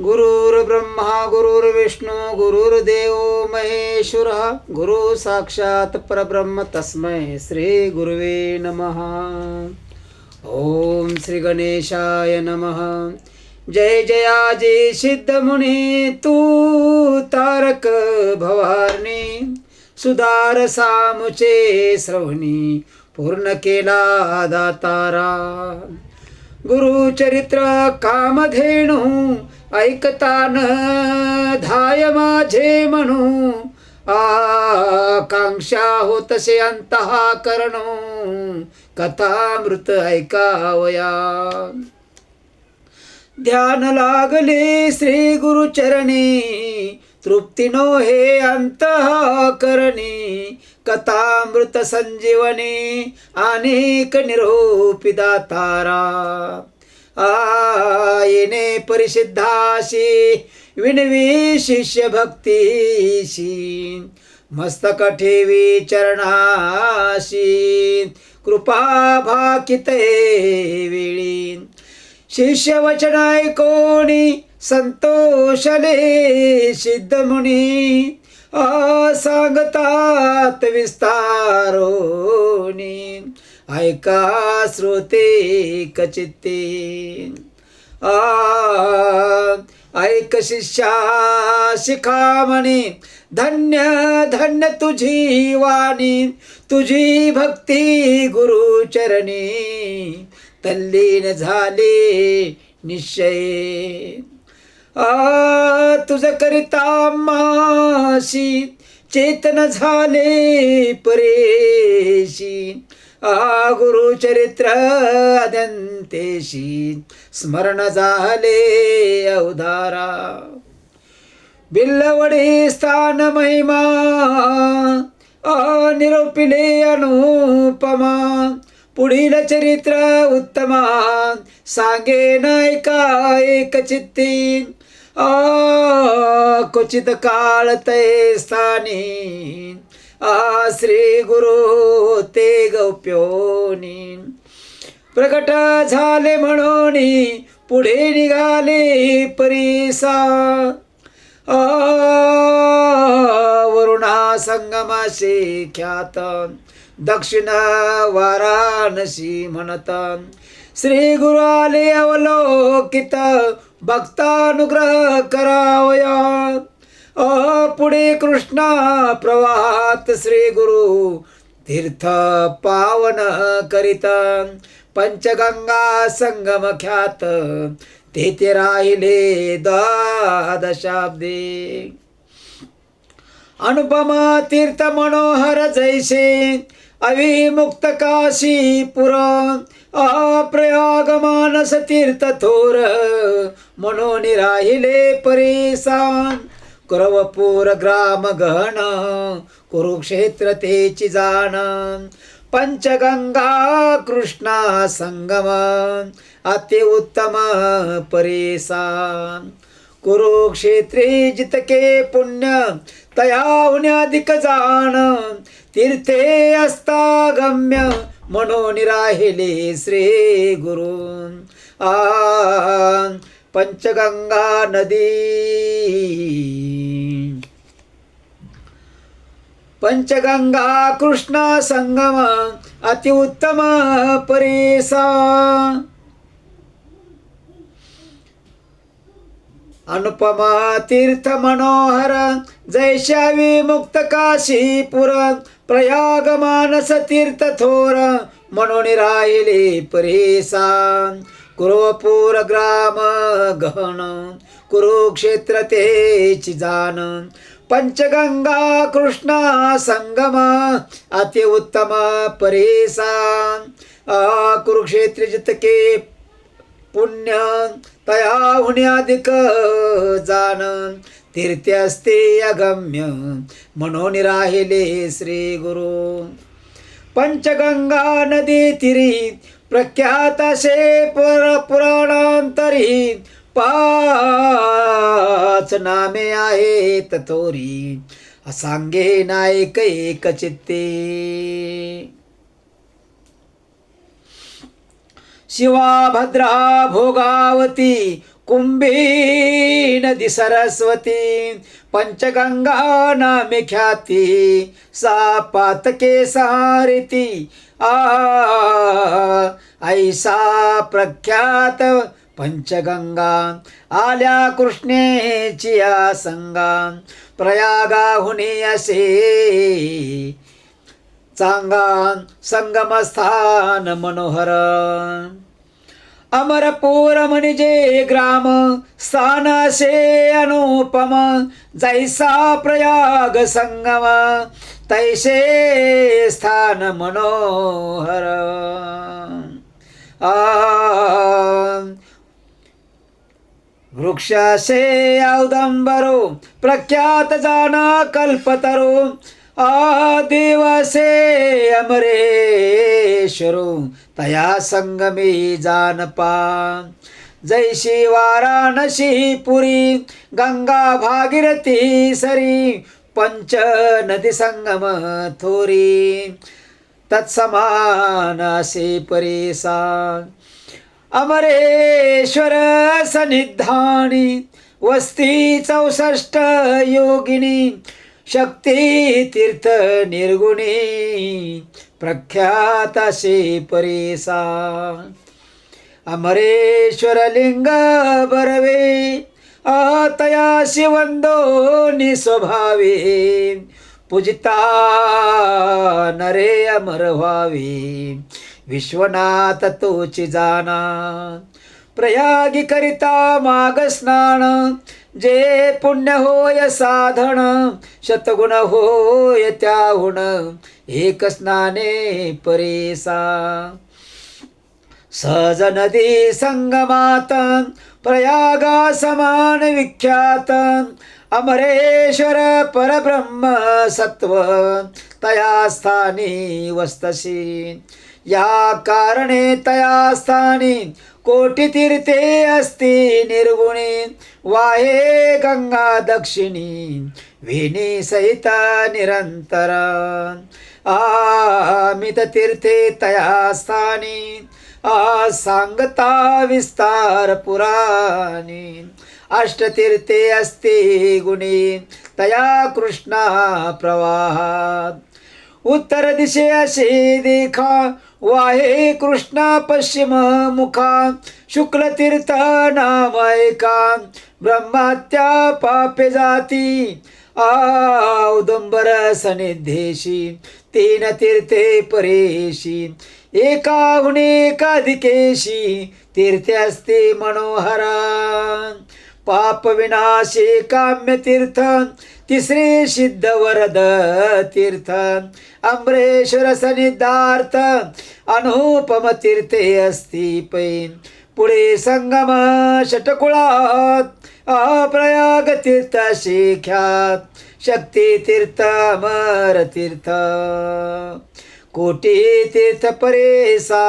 गुरुर्ब्रह्मा गुरुर्विष्णू गुरुर्देव महेश्वर गुरु साक्षात परब्रह्म तस्मै श्री गुरुवे नमः. ओम श्री गणेशाय नमः. जय जया जय सिद्ध मुनी तू तारक भवारणी सुधार सामुचे श्रवणी पूर्ण केला दातारा. गुरुचरित्र कामधेणू ऐकतान धाय माझे म्हणू आकांक्षा होतसे अंतहा करणू कथामृत ऐकावया. ध्यान लागले श्री गुरुचरणी तृप्तीनो हे अंतःकरणी कथामृत संजीवनी अनेक निरोपी दातारा आयने परिसिद्धाशी विनवी शिष्य भक्तीशी मस्तक ठेवी चरणाशी कृपा भाकिते वेळी। शिष्य कोणी ऐकोणी संतोषले सिद्धमुनी। सांगतात विस्तारोनी. ऐका श्रोते कचिते. ऐक शिष्या शिखामणी धन्य धन्य तुझी वाणी तुझी भक्ती गुरुचरणी. तल्लीन झाले निश्चय. आ तुझ करिता माशी चेतन झाले परेशी. आ गुरुचरित्र अदंतेशी. स्मरण झाले अवधारा. बिल्लवडी स्थान महिमा. अनिरोपिले अनुपमा. पुढील चरित्र उत्तमा. सांगे नायका एक चित्ती आ क्वचित काळ ते स्थानी आ श्री गुरु ते गौप्योनी प्रकट झाले म्हणून पुढे निघाले परीसा वरुणा संगमाशी ख्यात दक्षिण वाराणसी म्हणत श्री गुरु आले अवलोकित भक्तानुग्रह करावया अ पुढे कृष्णा प्रवाहात श्री गुरु तीर्थ पावन करीत. पंचगंगा संगम ख्यात. तेथे राहिले द्वादशाब्दे. अनुपमा तीर्थ मनोहर जैसे. अविमुक्त काशी पुर अप्रयाग तीर्थ थोर. म्हणून राहिले परेशान कुरवपूर ग्राम गहन. कुरुक्षेत्र तेची जाण. पंचगंगा कृष्णा संगम. अति उत्तम परेशान कुरुक्षेत्रे जितके पुण्य तयाहून अधिक जाण तीर्थे असता गम्य म्हणून राहिले श्री गुरु. आ पंचगंगा नदी. पंचगंगा कृष्णा संगम अतिउत्तम परेसा. अनुपमा तीर्थ मनोहर जैशावी मुक्त काशीपुर प्रयाग मानस तीर्थ थोर म्हणून राहिले परेसा कुरुपूर ग्राम गहन कुरुक्षेत्र तेची जाण पंचगंगा कृष्णा संगम अति उत्तम परेसा कुरुक्षेत्र जितके पुण्य तया अधिक जाण तीर्थे असते अगम्य म्हणून राहिले श्री गुरु. पंचगंगा नदी तिरी प्रख्यात असे पुराणांतरी पाच नामे आहेत तोरी असांगे नायक एक चित्ते शिवा भद्रा भोगावती कुंभी नदी सरस्वती पंचगंगा नामे ख्याती सापातके सारिती आ ऐसा प्रख्यात पंचगंगा आल्या कृष्णेची या संगा प्रयागाहुनी असे चांगा संगमस्थान मनोहर। अमरपूर म्हणजे ग्राम सानाशे अनुपम जैसा प्रयाग संगम तैसे स्थान मनोहर। वृक्षाशे औदंबरो प्रख्यात जाना कल्पतरो आदिवसे अमरेश्वरो तया संगमी जानपा। जैशी वाराणसी पुरी गंगा भागीरथी सरी पंच नदी संगम थोरी। तत्समान असे परेसा। अमरेश्वर सनिधानी वस्ती चौसष्ट योगिनी शक्ती तीर्थ निर्गुणी प्रख्यात असे परेसा. अमरेश्वर लिंग बरवे आतया शिवंदो निस्वभावे पूजिता नरे अमर व्हावे. विश्वनाथ तोची जाना प्रयागी करिता माग स्नान जे पुण्य होय साधन शतगुण होय त्याहुण एक स्नाने परेसा. सहज नदी संगमात प्रयागा समान विख्यात अमरेश्वर परब्रह्म सत्व तया स्थानी वस्तसी या कारणे तया स्थानी कोटी तीर्थे असती निर्गुणी वाहे गंगा दक्षिणी वेणी सहिता निरंतर। आमित तीर्थे तया स्थानी आ सांगता विस्तार पुराणी। अष्टतीर्थे अस्ति गुणी तया कृष्णा प्रवाहात उत्तर दिशे अशी देखा वाहे कृष्णा पश्चिम मुखा शुक्लतीर्थ नाम एका ब्रह्मात्या पापे जाती औदुंबर सनिधेशी तीन तीर्थे परेशी एका एकाधिकेशी तीर्थे असते मनोहरा। पाप विनाशे काम्य तीर्थ तिसरे सिद्ध वरद तीर्थ अमरेश्वर सनिदार्थ अनुपम तीर्थे असती पैन पुढे संगम षटकुळात अप्रयाग तीर्थ शिख्यात शक्ती तीर्थ अमर तीर्थ कोटी तीर्थ परेसा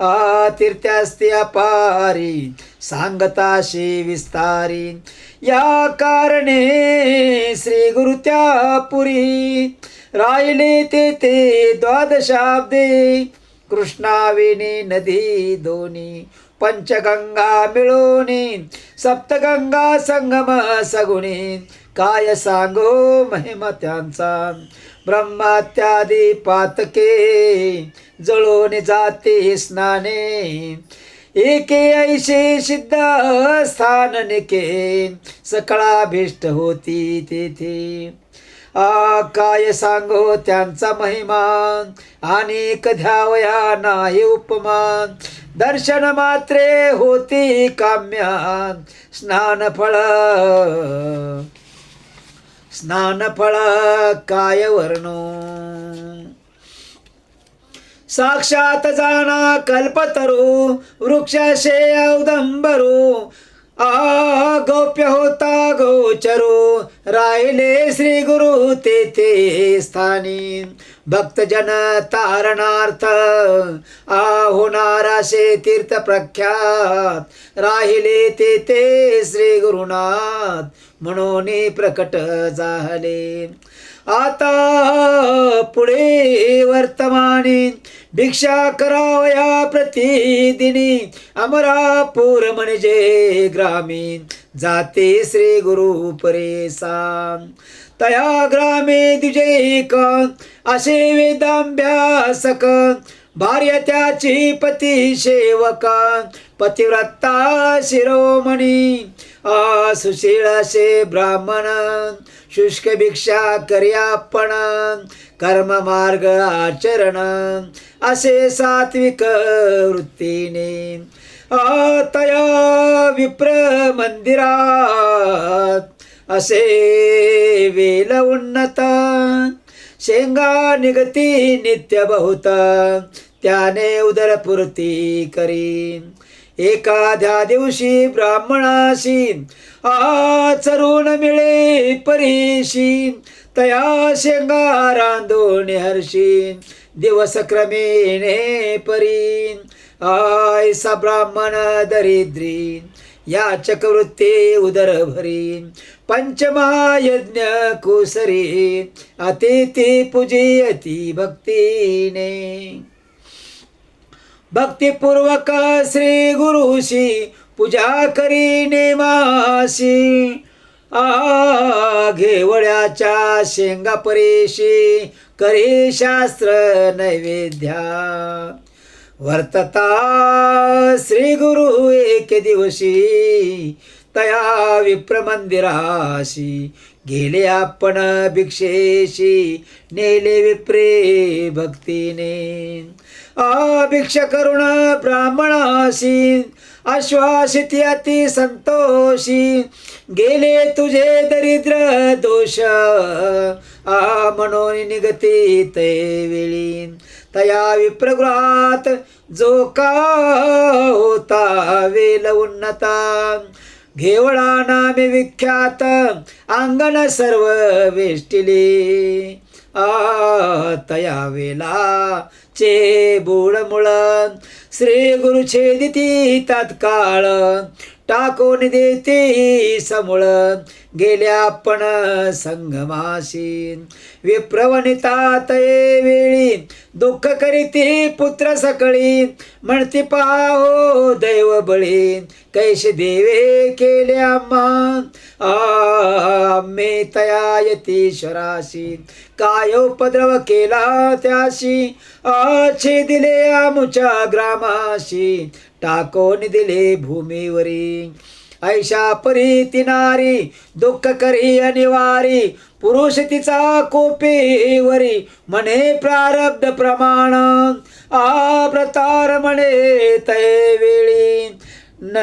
तीर्थास्ती अपारी सांगताशी विस्तारी. या कारणे श्री गुरु त्या पुरी राहिले ते ते द्वादशाब्दे. कृष्णाविनी नदी दोन्ही पंचगंगा मिळोनी सप्तगंगा संगम सगुणी. काय सांगो महिमा त्यांचा? ब्रह्मात्यादी पातके जळून जाते स्नाने. एके ऐशे सिद्ध स्थान निके सकळाभीष्ट होती तेथे. आ काय सांगो त्यांचा महिमा आणि ध्यावया नाही उपमान. दर्शन मात्रे होती काम्या स्नान फळ स्नान काय वर्णो साक्षात जाणा कल्पतरू वृक्षाशे औदंबरू आ गौप्य होता गोचरो राहिले श्री गुरु तेथे स्थानी. भक्तजन तारणार्थ आ होणाराशे तीर्थ प्रख्यात राहिले तेथे श्री गुरुनाथ म्हणून प्रकट झाले. आता पुढे वर्तमानी भिक्षा करावया प्रतिदिनी. अमरापूर म्हणजे ग्रामीण. जाते श्री गुरु परेसा. तया ग्रामे दुजे असे वेदांभ्यासक. भार्य त्याची पती सेवक. पतिव्रता शिरोमणी. आ सुशील असे ब्राह्मण. शुष्क भिक्षा कर्यापण कर्म मार्ग आचरण असे सात्विक वृत्तीने. आतया तया विप्र मंदिरात असे वेल उन्नत. शेंगा निगती नित्य बहुत त्याने उदरपूर्ती करी. एखाद्या दिवशी ब्राह्मणाशी आचरून मिळे परीशी तया शेंगा रांधून हर्षी दिवस क्रमेणे परी आयसा ब्राह्मण दरिद्री याचक चक्रवृत्ते उदर भरी पंचमायज्ञ कुसरी अतिथी पूजयती भक्तीने. भक्तिपूर्वक श्री गुरुशी पूजा करी नेमाशी आ घेवड्याच्या शेंगा परेशी करी शास्त्र नैवेद्या. वर्तता श्री गुरु एक दिवशी तया विप्र मंदिराशी गेले आपण भिक्षेशी नेले विप्रे भक्तीने. आ करुण ब्राह्मणासी आश्वासित अति संतोषी. गेले तुझे दरिद्र दोष आ म्हणून निगती ते वेळी तया विप्रगृहात जो का होता वेल उन्नता. घेवळा नामे विख्यात अंगण सर्व वेष्टिले आ तया वेला चे बुळमुळ श्री गुरु छेदिती तात्काळ. टाकून देते समूळ. गेल्या आपण संगमाशी विप्रवनिता तये वेळी दुःख करीती पुत्र सकळी म्हणती पाहो दैव बळी कैश देवे केल्या आम्हा. आम्ही तया यतीश्वराशी काय उपद्रव केला त्याशी? आछे दिले आमुच्या ग्रामाशी. टाकून दिले भूमीवरी. ऐशा परी ती नारी दुःख करी अनिवारी पुरुष तिचा कोपेवरी. म्हणे प्रारब्ध प्रमाण आ प्रतार म्हणे तय वेळी. न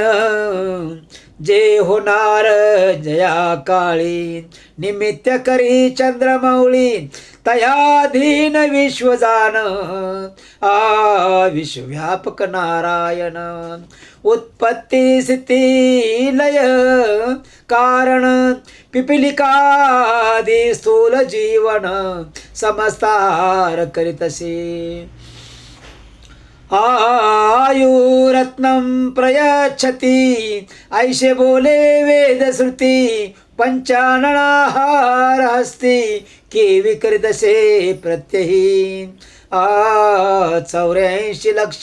जे होणार जया काळी. निमित्त करी चंद्रमौळी तयाधीन विश्वजान. आ विश्वव्यापक नारायण. उत्पत्ती स्थिती लय कारण पिपिलिकादी स्थूल जीवन समस्तार करीतसे आयुरत्नं प्रयच्छति। ऐषे बोले वेदश्रुती पञ्चाननाहारहस्ति के विकृतसे प्रत्ययी आ चौऱ्याऐंशी लक्ष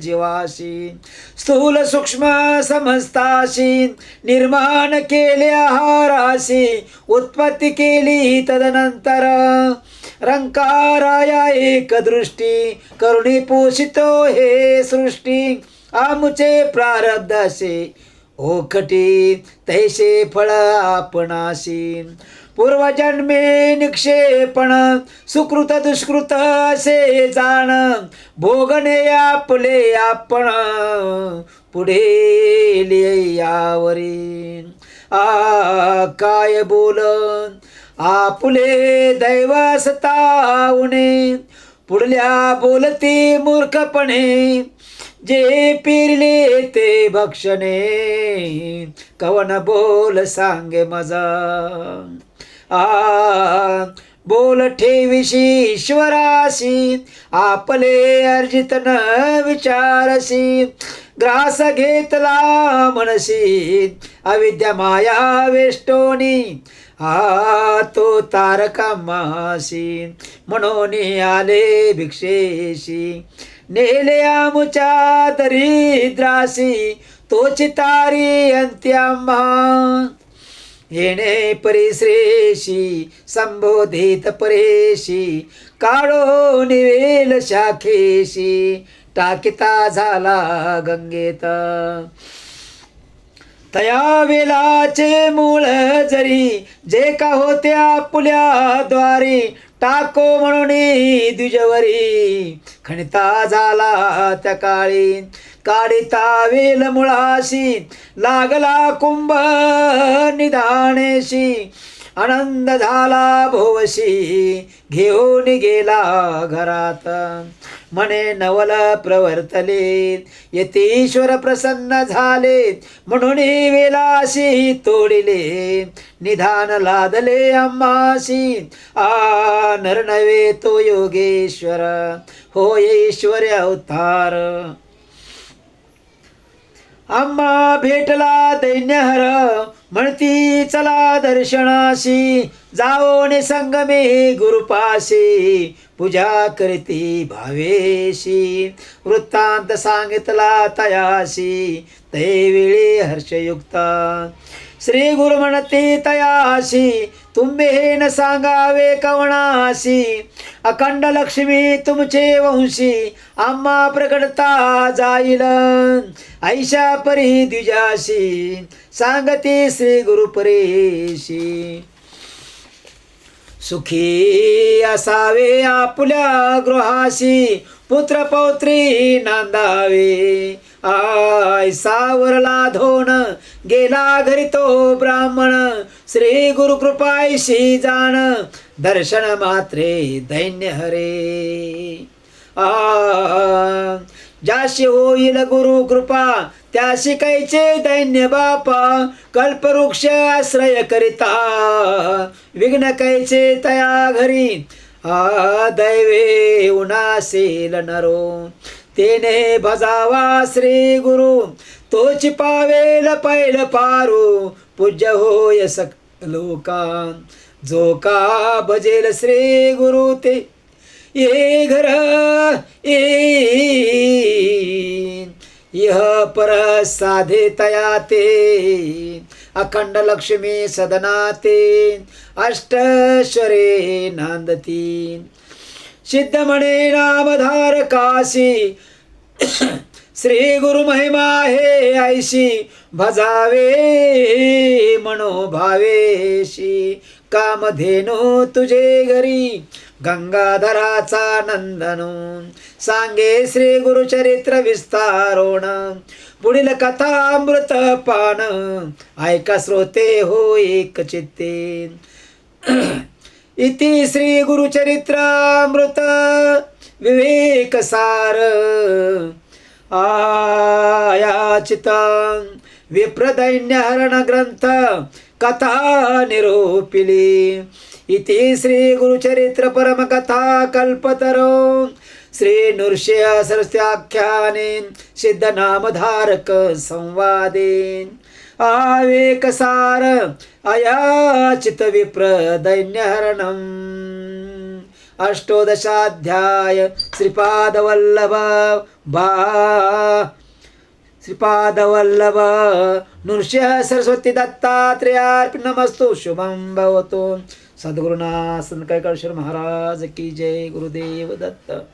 जीवाशी। स्थूल सूक्ष्म समस्ताशी निर्माण केले आहाराशी उत्पत्ती केली तदनंतर। रंकाराया एक दृष्टी करुणी पोषितो हे सृष्टी. आमचे प्रारब्ध असे ओखटी तैसे फळ आपणाशी. पूर्वजन्मे निक्षेपण सुकृत दुष्कृत असे जाण भोगणे आपले आपण. पुढे यावरी. आ काय बोलन? आपुले दैव सतावणे. पुढल्या बोलते मूर्खपणे. जे पिरले ते भक्षणे कवन बोल सांगे मजा. आ बोल ठेविशी ईश्वरासी आपले अर्जित न विचारसी ग्रास घेतला मनसी अविद्या माया वेष्टोनी आ तो तारका मासी म्हणून आले भिक्षेशी. नेले आमुच्या दरिद्रासी तोची तारी अंत्याम्हा. येणे परिश्रेशी संबोधित परेशी काळो निवेल शाखेशी टाकिता झाला गंगेत. तया वेलाचे मूळ जरी जे का होत्या पुल्या द्वारी टाको म्हणून द्विजवरी. खणिता झाला त्या काळी. काढिता वेल मुळाशी. लागला कुंभ निधानेशी. आनंद झाला भोवशी. घेऊन गेला घरात. म्हणे नवल प्रवर्तले यतीश्वर प्रसन्न झाले म्हणून वेलाशी तोडिले निधान लादले अम्माशी आ नरनवे तो योगेश्वर होय ईश्वर अवतार. अम्मा भेटला दैन्यहर म्हणती चला दर्शनाशी जाओने संगमे गुरुपाशी पूजा करती भावेशी. वृत्तांत सांगितला तयाशी ते वेळी हर्षयुक्ता. श्री गुरु म्हणते तयाशी तुम्ही हे न सांगावे कवणाशी अखंड लक्ष्मी तुमचे वंशी आम्हा प्रकटता जाईल ऐशा परी द्विजाशी सांगते श्री गुरु परेशी सुखी असावे आपुल्या गृहाशी पुत्र पौत्री नांदावे आय सावरला धोन गेला घरी तो ब्राह्मण. श्री गुरु कृपायशी जाण दर्शन मात्रे दैन्य हरे. आ ज्याशी होईल गुरु कृपा त्याशी कैचे दैन्य बापा कल्पवृक्ष आश्रय करिता. विघ्न कैचे तया घरी आ दैवे उनासेल नरो. तेने भजावा श्री गुरु तोच पावेल पैल पारू पूज्य होय सक लोका जो का भजेल श्री गुरु ते. ये घर ये यह पर साधे तया ते अखंड लक्ष्मी सदनाते अष्टश्वरे नांदती. सिद्धमणे नामधार काशी. श्री गुरु महिमा हे ऐशी भजावे मनोभावेशी. कामधेनो तुझे घरी गंगाधराचा नंदनो. सांगे श्री गुरुचरित्र विस्तारोण पुढील कथा अमृत पान. ऐका श्रोते हो एक चित्ते. इति श्री गुरुचरित्रामृत विवेकसार। आयाचित विप्रदैन्यहरण कथा निरूपिली इति श्रीगुरुचरित्रपरमकथाकल्पतरो गुरुचरित्र श्री सरस्याख्याने सिद्धनामधारक संवादे आवेकसार अयाचित विप्र अष्टोदशाध्याय श्रीपादवल्लभ बा। श्रीपादवल्लभ नृष्यः सरस्वती दत्तात्रेयार्पणमस्तु शुभं भवतु। सद्गुरुनाथ संत महाराज की जय गुरुदेव दत्त।